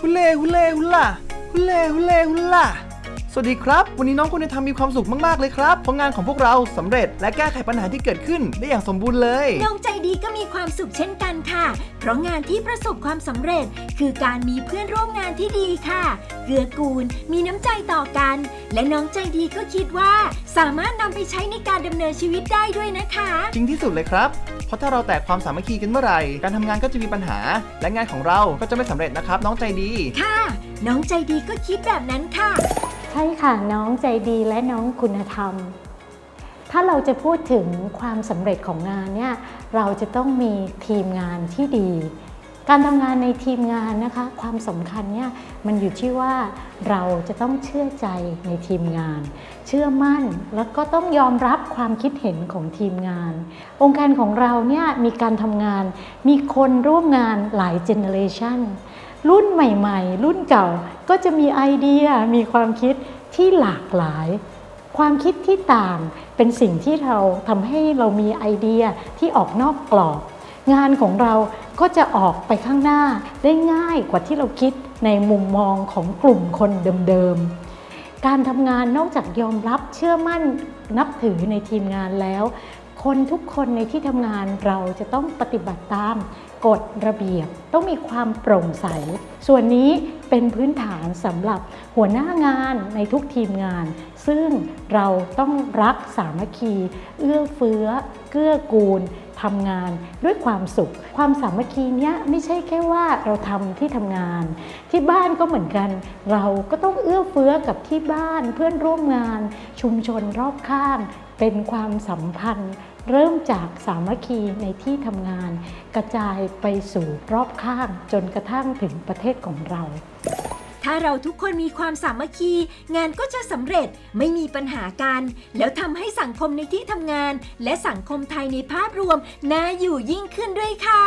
ฮุเล่าฮุเล่ฮุเล่ฮุล่าสวัสดีครับ วันนี้น้องคุณธรรมมีความสุขมากๆเลยครับเพราะงานของพวกเราสำเร็จและแก้ไขปัญหาที่เกิดขึ้นได้อย่างสมบูรณ์เลย น้องใจดีก็มีความสุขเช่นกันค่ะ เพราะงานที่ประสบความสำเร็จ คือการมีเพื่อนร่วมงานที่ดีค่ะ เกื้อกูล มีน้ำใจต่อกัน และน้องใจดีก็คิดว่า สามารถนำไปใช้ในการดำเนินชีวิตได้ด้วยนะคะ จริงที่สุดเลยครับ เพราะถ้าเราแตกความสามัคคีกันเมื่อไหร่ การทำงานก็จะมีปัญหา และงานของเราก็จะไม่สำเร็จนะครับ น้องใจดี ค่ะ น้องใจดีก็คิดแบบนั้นค่ะ ใช่ค่ะน้องใจดีและน้องคุณธรรม ถ้าเราจะพูดถึงความสำเร็จของงานเนี่ยเราจะต้องมีทีมงานที่ดี การทำงานในทีมงานนะคะ ความสำคัญเนี่ยมันอยู่ที่ว่าเราจะต้องเชื่อใจในทีมงาน เชื่อมั่นแล้วก็ต้องยอมรับความคิดเห็นของทีมงาน องค์การของเราเนี่ยมีการทำงาน มีคนร่วมงานหลายเจเนอเรชันรุ่นใหม่ๆ รุ่นเก่าก็จะมีไอเดียมีความคิดที่หลากหลาย ความคิดที่ต่างเป็นสิ่งที่เราทำให้เรามีไอเดียที่ออกนอกกรอบ งานของเราก็จะออกไปข้างหน้าได้ง่ายกว่าที่เราคิดในมุมมองของกลุ่มคนเดิมๆ การทำงานนอกจากยอมรับเชื่อมั่นนับถือในทีมงานแล้ว คนทุกคนในที่ทำงานเราจะต้องปฏิบัติตามกฎระเบียบ ต้องมีความโปร่งใส ส่วนนี้เป็นพื้นฐานสำหรับหัวหน้างานในทุกทีมงาน ซึ่งเราต้องรักสามัคคี เอื้อเฟื้อ เกื้อกูลทำงานด้วยความสุข ความสามัคคีเนี้ยไม่ใช่แค่ว่าเราทำที่ทำงาน ที่บ้านก็เหมือนกัน เราก็ต้องเอื้อเฟื้อกับที่บ้านเพื่อนร่วมงาน ชุมชนรอบข้าง เป็นความสัมพันธ์ เริ่มจากสามัคคีในที่ทำงาน กระจายไปสู่รอบข้างจนกระทั่งถึงประเทศของเรา ถ้าเราทุกคนมีความสามัคคี งานก็จะสำเร็จไม่มีปัญหากัน แล้วทำให้สังคมในที่ทำงาน และสังคมไทยในภาพรวมน่าอยู่ยิ่งขึ้นด้วยค่ะ